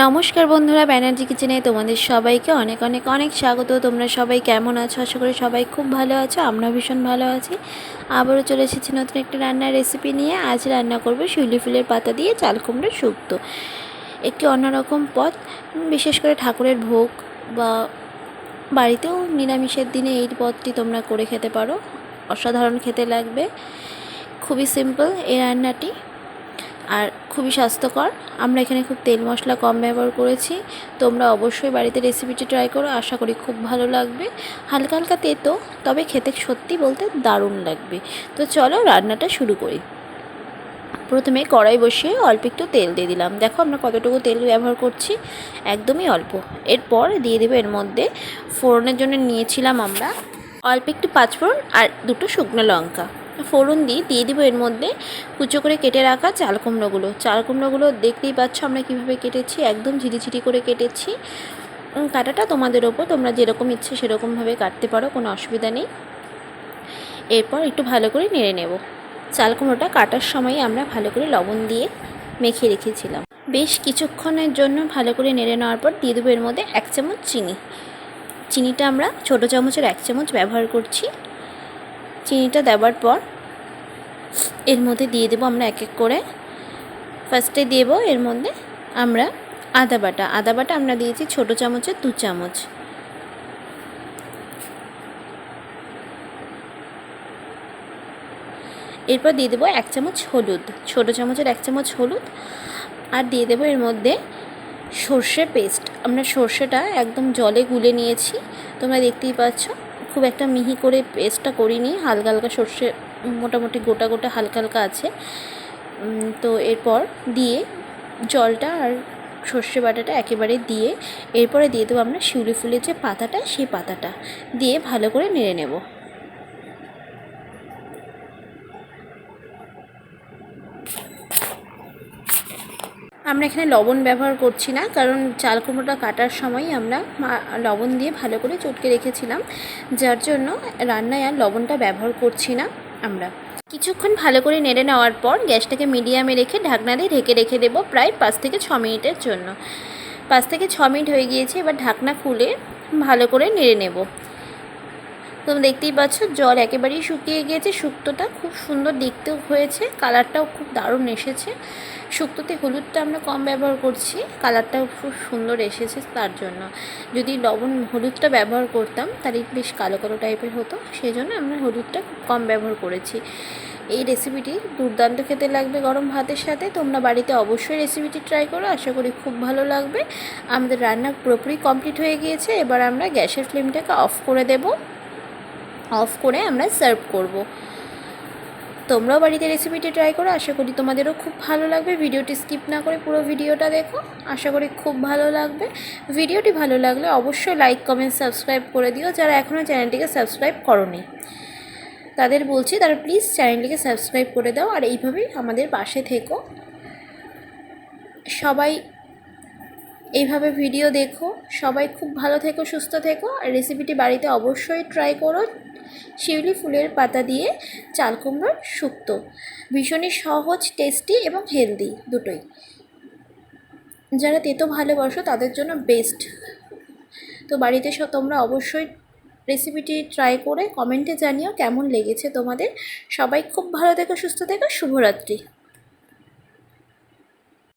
নমস্কার বন্ধুরা ব্যানার্জি কিচেনে তোমাদের সবাইকে অনেক অনেক অনেক স্বাগত। তোমরা সবাই কেমন আছো? আশা করি সবাই খুব ভালো আছো আমরা ভীষণ ভালো আছি। আবারও চলে এসেছি নতুন একটা রান্নার রেসিপি নিয়ে। আজ রান্না করব শিউলি ফুলের পাতা দিয়ে চাল কুমড়ো শুক্তো। একটি অন্যরকম পদ বিশেষ করে ঠাকুরের ভোগ বা বাড়িতেও নিরামিষের দিনে এই পদটি তোমরা করে খেতে পারো। অসাধারণ খেতে লাগবে। খুবই সিম্পল এই রান্নাটি। আর খুবই স্বাস্থ্যকর। আমরা এখানে খুব তেল মশলা কম ব্যবহার করেছি। তোমরা অবশ্যই বাড়িতে রেসিপিটি ট্রাই করো। আশা করি খুব ভালো লাগবে। হালকা হালকা তেতো, তবে খেতে সত্যি বলতে দারুণ লাগবে। তো চলো রান্নাটা শুরু করি। প্রথমে কড়াই বসিয়ে অল্প একটু তেল দিয়ে দিলাম। দেখো আমরা কতটুকু তেল ব্যবহার করছি? একদমই অল্প। এরপর দিয়ে দেবো এর মধ্যে ফোড়নের জন্য নিয়েছিলাম আমরা অল্প একটু পাঁচফোড়ন আর দুটো শুকনো লঙ্কা। ফোড়ন দিয়ে দিয়ে দেবো এর মধ্যে কুচো করে কেটে রাখা চাল কুমড়োগুলো। চাল কুমড়োগুলো দেখতেই পাচ্ছ আমরা কীভাবে কেটেছি, একদম ঝিরিঝিরি করে কেটেছি। কাটাটা তোমাদের ওপর, তোমরা যেরকম ইচ্ছে সেরকমভাবে কাটতে পারো, কোনো অসুবিধা নেই। এরপর একটু ভালো করে নেড়ে নেব। চাল কুমড়োটা কাটার সময় আমরা ভালো করে লবণ দিয়ে মেখে রেখেছিলাম। বেশ কিছুক্ষণের জন্য ভালো করে নেড়ে নেওয়ার পর দিয়ে দেবো এর মধ্যে এক চামচ চিনি। চিনিটা আমরা ছোটো চামচের এক চামচ ব্যবহার করছি। চিনিটা দেওয়ার পর এর মধ্যে দিয়ে দেবো আমরা এক এক করে। ফার্স্টে দেব, এর মধ্যে আমরা আদা বাটা। আদা বাটা আমরা দিয়েছি ছোটো চামচের দু চামচ। এরপর দিয়ে দেবো এক চামচ হলুদ। ছোটো চামচের এক চামচ হলুদ। আর দিয়ে দেবো এর মধ্যে সর্ষে পেস্ট আমরা সর্ষেটা একদম জলে গুলে নিয়েছি। তোমরা দেখতেই পাচ্ছ। খুব একটা মিহি করে পেস্টটা করিনি, হালকা হালকা সর্ষে মোটামুটি গোটা গোটা হালকা হালকা আছে। তো এরপর দিয়ে জলটা আর সর্ষে বাটাটা একেবারে দিয়ে, এরপরে দিয়ে দেবো আমরা শিউলি ফুলের যে পাতাটা, সেই পাতাটা দিয়ে ভালো করে নেড়ে নেব। আমরা এখানে লবণ ব্যবহার করছি না, কারণ চাল কুমড়োটা কাটার সময় আমরা লবণ দিয়ে ভালো করে চটকে রেখেছিলাম, যার জন্য রান্নায় আর লবণটা ব্যবহার করছি না আমরা। কিছুক্ষণ ভালো করে নেড়ে নেওয়ার পর গ্যাসটাকে মিডিয়ামে রেখে ঢাকনা দিয়ে ঢেকে রেখে দেবো প্রায় পাঁচ থেকে ছ মিনিটের জন্য। পাঁচ থেকে ছ মিনিট হয়ে গিয়েছে, এবার ঢাকনা খুলে ভালো করে নেড়ে নেব। তোমরা দেখতেই পাচ্ছ, জল একেবারেই শুকিয়ে গিয়েছে। শুক্তোটা খুব সুন্দর দেখতেও হয়েছে, কালারটাও খুব দারুণ এসেছে। শুক্তোতে হলুদটা আমরা কম ব্যবহার করছি, কালারটাও খুব সুন্দর এসেছে তার জন্য। যদি লবণ, হলুদটা ব্যবহার করতাম, তাহলে বেশ কালো কালো টাইপের হতো সেই জন্য আমরা হলুদটা কম ব্যবহার করেছি। এই রেসিপিটি দুর্দান্ত খেতে লাগবে গরম ভাতের সাথে। তোমরা বাড়িতে অবশ্যই রেসিপিটি ট্রাই করো, আশা করি খুব ভালো লাগবে। আমাদের রান্না পুরোপুরি কমপ্লিট হয়ে গিয়েছে, এবার আমরা গ্যাসের ফ্লেমটাকে অফ করে দেবো। অফ করে আমরা সার্ভ করব। তোমরাও বাড়িতে রেসিপিটি ট্রাই করো, আশা করি তোমাদেরও খুব ভালো লাগবে। ভিডিওটি স্কিপ না করে পুরো ভিডিওটা দেখো, আশা করি খুব ভালো লাগবে। ভিডিওটি ভালো লাগলে অবশ্যই লাইক, কমেন্ট, সাবস্ক্রাইব করে দিও, যারা এখনও চ্যানেলটিকে সাবস্ক্রাইব করনি। তাদের বলছি, তারা প্লিজ চ্যানেলটিকে সাবস্ক্রাইব করে দাও, আর এইভাবেই আমাদের পাশে থেকো। সবাই এইভাবে ভিডিও দেখো, সবাই খুব ভালো থেকো, সুস্থ থেকো, আর রেসিপিটি বাড়িতে অবশ্যই ট্রাই করো। শিউলি ফুলের পাতা দিয়ে চাল কুমড়োর শুক্তো ভীষণই সহজ টেস্টি এবং হেলদি দুটোই। যারা তেতো ভালোবাসো তাদের জন্য বেস্ট তো বাড়িতে তোমরা অবশ্যই রেসিপিটি ট্রাই করে কমেন্টে জানিও কেমন লেগেছে তোমাদের। সবাই খুব ভালো থেকো, সুস্থ থেকো, শুভরাত্রি।